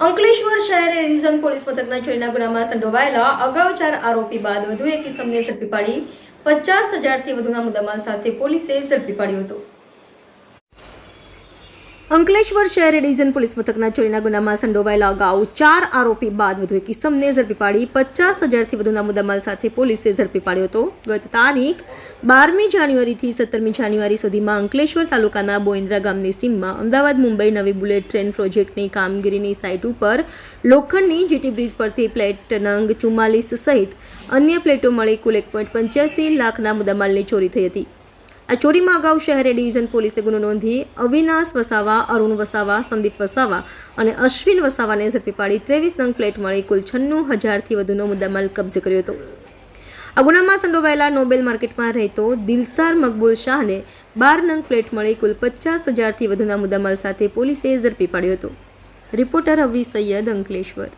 અંકલેશ્વર શહેર revision police મથકના ચોરીના ગુનામાં સંડોવાયેલા અગાઉ ચાર આરોપી બાદ વધુ એક કિસમને ઝડપી પાડી પચાસ હજારથી વધુના મુદ્દામાલ સાથે પોલીસે ઝડપી પાડ્યો હતો. અંકલેશ્વર શહેર ડિવિઝન પોલીસ મથકના ચોરીના ગુનામાં સંડોવાયેલા અગાઉ ચાર આરોપી બાદ વધુ એક કિસમને ઝડપી પાડી પચાસ હજારથી વધુના મુદ્દામાલ સાથે પોલીસે ઝડપી પાડ્યો હતો. ગત તારીખ બારમી જાન્યુઆરીથી સત્તરમી જાન્યુઆરી સુધીમાં અંકલેશ્વર તાલુકાના બોઇન્દ્રા ગામની સીમમાં અમદાવાદ, મુંબઈ નવી બુલેટ ટ્રેન પ્રોજેક્ટની કામગીરીની સાઇટ ઉપર લોખંડની જીટી બ્રિજ પરથી પ્લેટ નંગ ચુમ્માલીસ સહિત અન્ય પ્લેટો મળી કુલ એક પોઈન્ટ પંચ્યાસી લાખના મુદ્દામાલની ચોરી થઈ હતી. આ ચોરીમાં અગાઉ શહેરે ડિવિઝન પોલીસે ગુનો નોંધી અવિનાશ વસાવા, અરુણ વસાવા, સંદીપ વસાવા અને અશ્વિન વસાવાને ઝડપી પાડી ત્રેવીસ નંગ પ્લેટ મળી કુલ છન્નું હજારથી વધુનો મુદ્દામાલ કબજે કર્યો હતો. આ ગુનામાં સંડોવાયેલા નોબેલ માર્કેટમાં રહેતો દિલસાર મકબૂલ શાહને બાર નંગ પ્લેટ મળી કુલ પચાસ હજારથી વધુના મુદ્દામાલ સાથે પોલીસે ઝડપી પાડ્યો હતો. રિપોર્ટર અવી સૈયદ અંકલેશ્વર.